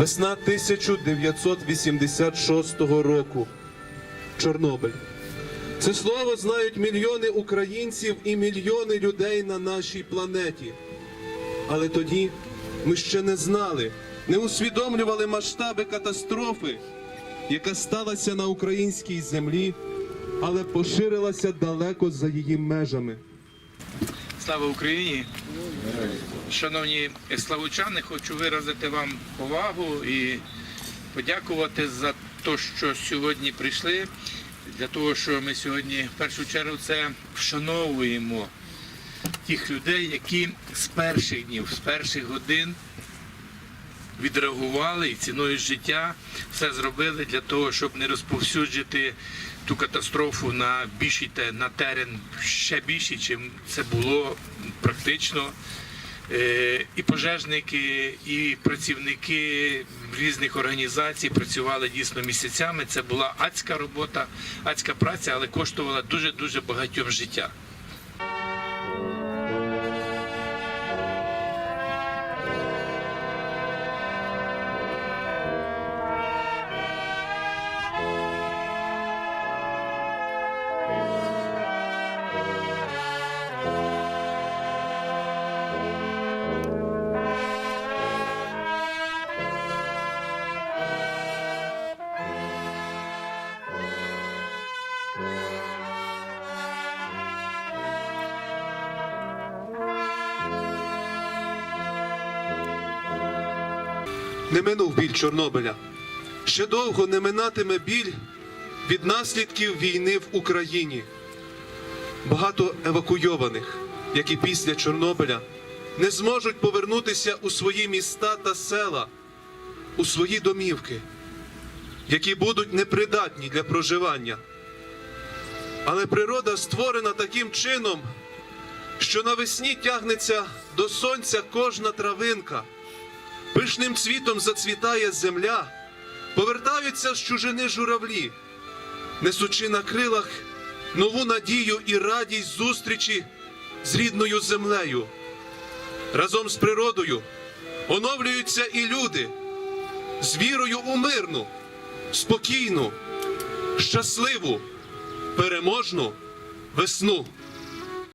Весна 1986 року. Чорнобиль. Це слово знають мільйони українців і мільйони людей на нашій планеті. Але тоді ми ще не знали, не усвідомлювали масштаби катастрофи, яка сталася на українській землі, але поширилася далеко за її межами. Слава Україні! Шановні славучани, хочу виразити вам повагу і подякувати за те, що сьогодні прийшли. Для того, що ми сьогодні в першу чергу це вшановуємо тих людей, які з перших днів, з перших годин відреагували і ціною життя все зробили для того, щоб не розповсюджити ту катастрофу на більший на терен ще більше, чим це було практично. Е, І пожежники, і працівники різних організацій працювали дійсно місяцями. Це була адська робота, адська праця, але коштувала дуже дуже багатьом життя. Не минув біль Чорнобиля. Ще довго не минатиме біль від наслідків війни в Україні. Багато евакуйованих, як і після Чорнобиля, не зможуть повернутися у свої міста та села, у свої домівки, які будуть непридатні для проживання. Але природа створена таким чином, що навесні тягнеться до сонця кожна травинка. Пишним цвітом зацвітає земля, повертаються з чужини журавлі, несучи на крилах нову надію і радість зустрічі з рідною землею. Разом з природою оновлюються і люди з вірою у мирну, спокійну, щасливу, переможну весну.